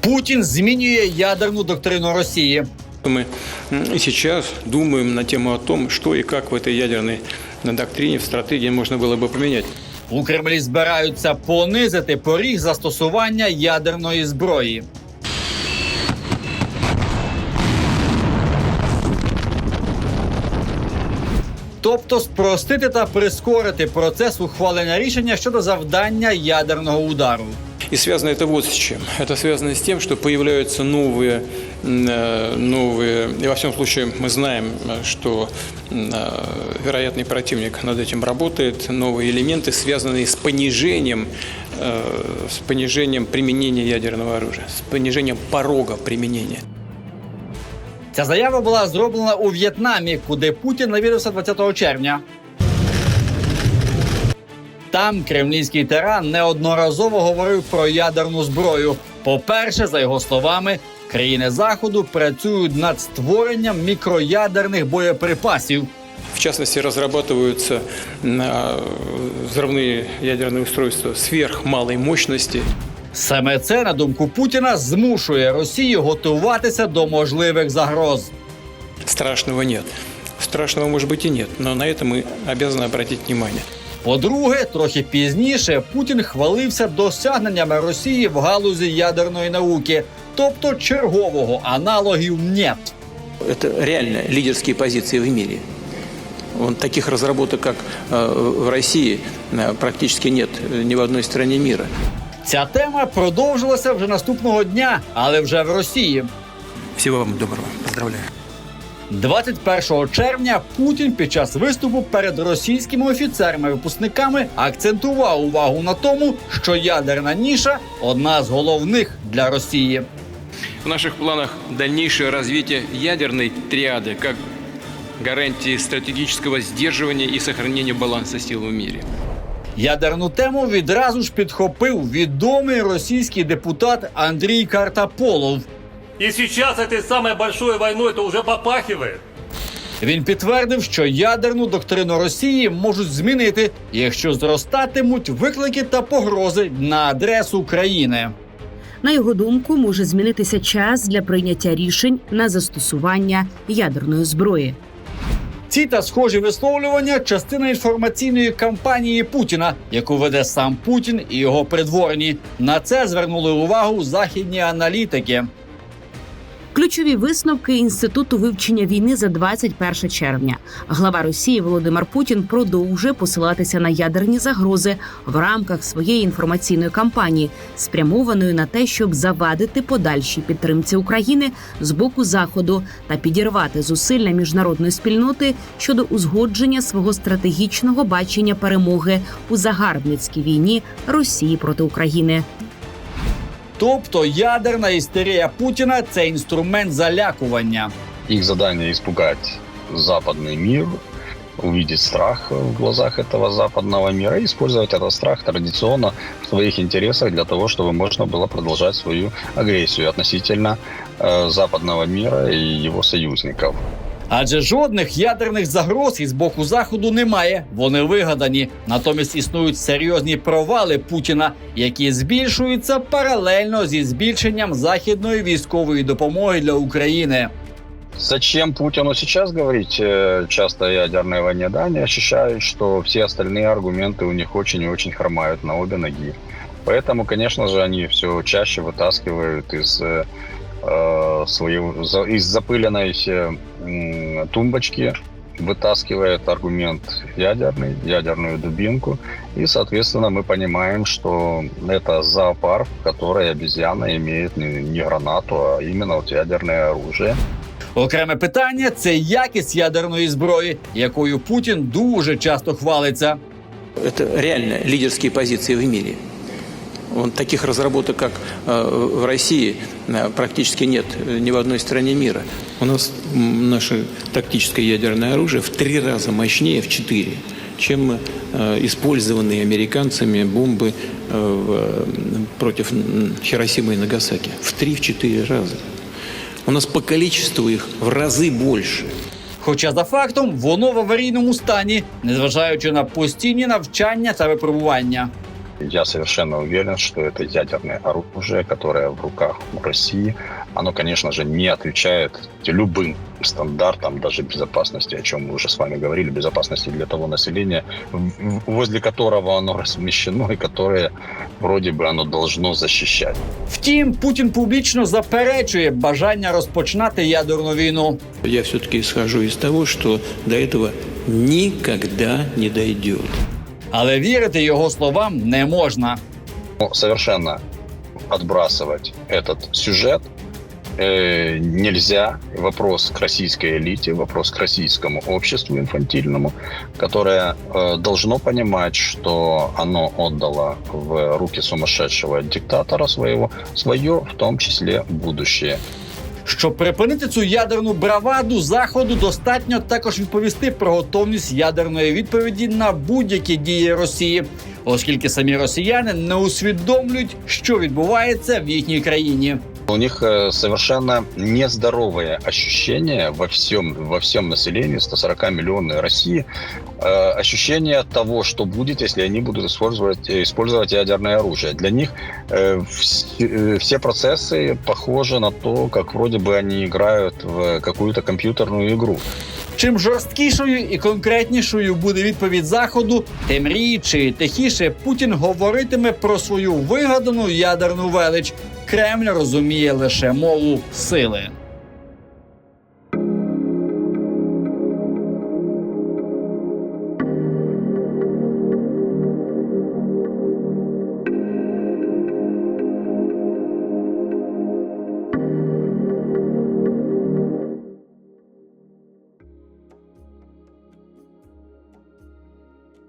Путін змінює ядерну доктрину Росії. Мы м, и сейчас думаем на тему о том, что и как в этой ядерной доктрине, в стратегии можно было бы поменять. У Кремлі збираються понизити поріг застосування ядерної зброї. Тобто спростити та прискорити процес ухвалення рішення щодо завдання ядерного удару. И связано это вот с чем. Это связано с тем, что появляются новые, м, э, новые, и во всяком случае мы знаем, э, что м, э, вероятный противник над этим работает, новые элементы, связанные с понижением, э, с понижением применения ядерного оружия, с понижением порога применения. Ця заява була зроблена у В'єтнамі, куди Путін навідався 20 червня. Там кремлівський тиран неодноразово говорив про ядерну зброю. По-перше, за його словами, країни заходу працюють над створенням мікроядерних боєприпасів. В частности, разрабатываются м, э, взрывные ядерные устройства сверхмалой мощности. Саме це, на думку Путіна, змушує Росію готуватися до можливих загроз. Страшного нет. Страшного, может быть, и нет, но на это мы обязаны обратить внимание. По-друге, трохи пізніше Путін хвалився досягненнями Росії в галузі ядерної науки, тобто чергового аналогів нет. Это реально лидерские позиции в мире. Вон таких разработок, как э, в России, э, практически нет э, ни в одной стране мира. Ця тема продовжилася вже наступного дня, але вже в Росії. Всего вам доброго. Поздравляю. 21 червня Путін під час виступу перед російськими офіцерами-випускниками акцентував увагу на тому, що ядерна ніша одна з головних для Росії. В наших планах дальнейшее развитие ядерной триады как гарантии стратегического сдерживания и сохранения баланса сил в мире. Ядерну тему відразу ж підхопив відомий російський депутат Андрій Картаполов. И сейчас этой самой большой войной это уже попахивает. Він підтвердив, що ядерну доктрину Росії можуть змінити, якщо зростатимуть виклики та погрози на адресу країни. На його думку, може змінитися час для прийняття рішень на застосування ядерної зброї. Ці та схожі висловлювання частина інформаційної кампанії Путіна, яку веде сам Путін і його придворні. На це звернули увагу західні аналітики. Ключові висновки інституту вивчення війни за 21 червня. Глава Росії Володимир Путін продовжує посилатися на ядерні загрози в рамках своєї інформаційної кампанії, спрямованої на те, щоб завадити подальшій підтримці України з боку заходу та підірвати зусилля міжнародної спільноти щодо узгодження свого стратегічного бачення перемоги у загарбницькій війні Росії проти України. Тобто ядерна істерія Путіна це інструмент залякування. Их задание испугать западный мир, увидеть страх в глазах этого западного мира и использовать этот страх традиционно в своих интересах для того, чтобы можно было продолжать свою агрессию относительно э, западного мира и его союзников. Адже жодних ядерних загроз із боку заходу немає. Вони вигадані. Натомість існують серйозні провали Путіна, які збільшуються паралельно зі збільшенням західної військової допомоги для України. Зачем Путину сейчас говорить э, часто о ядерной войне? Да, они ощущают, что все остальные аргументы у них очень и очень хромают на обе ноги. Поэтому, конечно же, они все чаще вытаскивают из э, э, своего, за- из запыленной э, м, тумбочки, вытаскивает аргумент ядерный, ядерную дубинку. И, соответственно, мы понимаем, что это зоопарк, в которой обезьяна имеет не, не гранату, а именно вот ядерное оружие. Окреме питання це якість ядерної зброї, якою Путін дуже часто хвалиться. Это реально лидерские позиции в мире. Вон таких разработок, как э, в России, э, практически нет э, ни в одной стране мира. У нас м, наше тактическое ядерное оружие в три раза мощнее, в четыре, чем э, использованные американцами бомбы э, в, э, против м, Хиросимы и Нагасаки. В три-четыре раза. У нас по количеству их в разы больше. Хоча за фактом воно в аварійному стані, незважаючи на постійні навчання та випробування. Я совершенно уверен, что это ядерное оружие, которое в руках у России, оно, конечно же, не отвечает любым стандартам даже безопасности, о чем мы уже с вами говорили, безопасности для того населения, в- возле которого оно размещено и которое вроде бы оно должно защищать. Втім, Путін публічно заперечує бажання розпочинати ядерну війну. Я все-таки исхожу из того, что до этого никогда не дойдет. Але вірити його словам не можна. Ну, совершенно отбрасывать этот сюжет э, нельзя. Вопрос к российской элите, вопрос к российскому обществу инфантильному, которое э, должно понимать, что оно отдало в руки сумасшедшего диктатора своего свое, в том числе будущее. Щоб припинити цю ядерну браваду, заходу достатньо також відповісти про готовність ядерної відповіді на будь-які дії Росії, оскільки самі росіяни не усвідомлюють, що відбувається в їхній країні. У них э, совершенно нездоровое ощущение во всем, во всем населении 140 миллионной России, э, ощущение того, что будет, если они будут использовать, э, использовать ядерное оружие. Для них э, вс- э, все процессы похожи на то, как вроде бы они играют в какую-то компьютерную игру. Чим жорсткішою і конкретнішою буде відповідь заходу, тим рідше і тихіше Путін говоритиме про свою вигадану ядерну велич. Кремль розуміє лише мову сили.